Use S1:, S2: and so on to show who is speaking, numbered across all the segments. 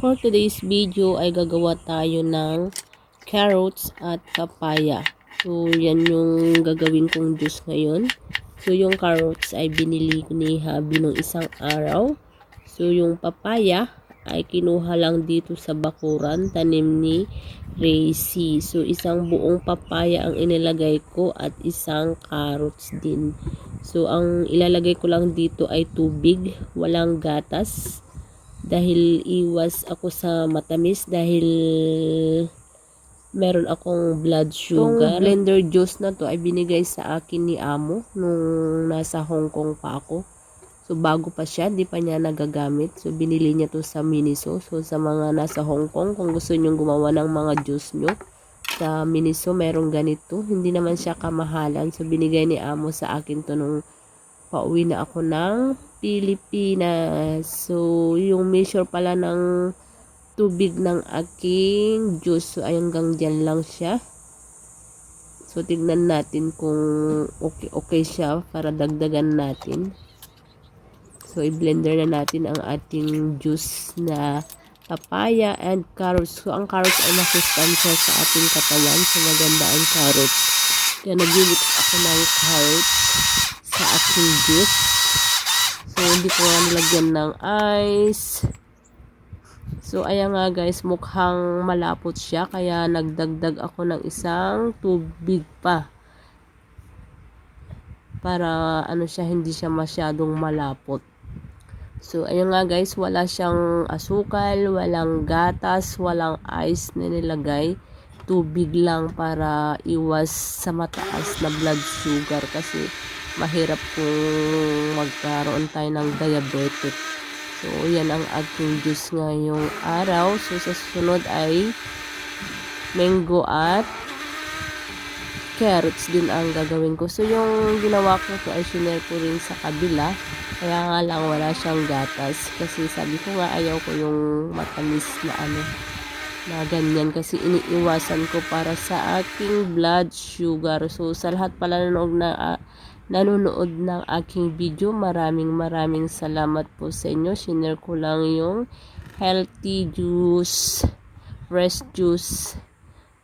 S1: For today's video ay gagawa tayo ng carrots at papaya. So, yan yung gagawin kong juice ngayon. So, yung carrots ay binili ko ni Habi nung isang araw. So, yung papaya ay kinuha lang dito sa bakuran, tanim ni Racy. So, isang buong papaya ang inilagay ko at isang carrots din. So, ang ilalagay ko lang dito ay tubig, walang gatas dahil iwas ako sa matamis dahil meron akong blood sugar. Itong blender juice na to ay binigay sa akin ni Amo nung nasa Hong Kong pa ako. So bago pa siya, di pa niya nagagamit. So binili niya to sa Miniso. So sa mga nasa Hong Kong, kung gusto niyo gumawa ng mga juice nyo, sa Miniso merong ganito. Hindi naman siya kamahalan. So binigay ni Amo sa akin to nung pauwi na ako ng Pilipinas. So, yung measure pala ng tubig ng aking juice. So, hanggang dyan lang siya. So, tignan natin kung okay, okay siya para dagdagan natin. So, i-blender na natin ang ating juice na papaya and carrots. So, ang carrots ay masustansya sa ating katawan. So, maganda ang carrots. Kaya nag-mix ako ng carrots sa aking juice. So, hindi ko nilagyan ng ice. So, ayan nga guys, mukhang malapot siya. Kaya nagdagdag ako ng isang tubig pa. Para ano siya, hindi siya masyadong malapot. So, ayun nga guys, wala siyang asukal, walang gatas, walang ice na nilagay. Tubig lang para iwas sa mataas na blood sugar kasi mahirap kung magkaroon tayo ng diabetic. So, yan ang aking juice ngayong araw. So, sa susunod ay mango at carrots din ang gagawin ko. So, yung ginawa ko to ay sinare ko rin sa kabila. Kaya nga lang wala siyang gatas. Kasi sabi ko nga ayaw ko yung matamis na ano na ganyan kasi iniiwasan ko para sa aking blood sugar. So, sa lahat pala nanonood na uh, nanonood ng aking video, maraming maraming salamat po sa inyo. Sinare ko lang yung healthy juice, fresh juice.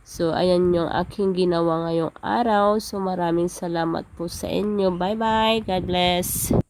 S1: So, ayan yung aking ginawa ngayong araw. So, maraming salamat po sa inyo. Bye-bye. God bless.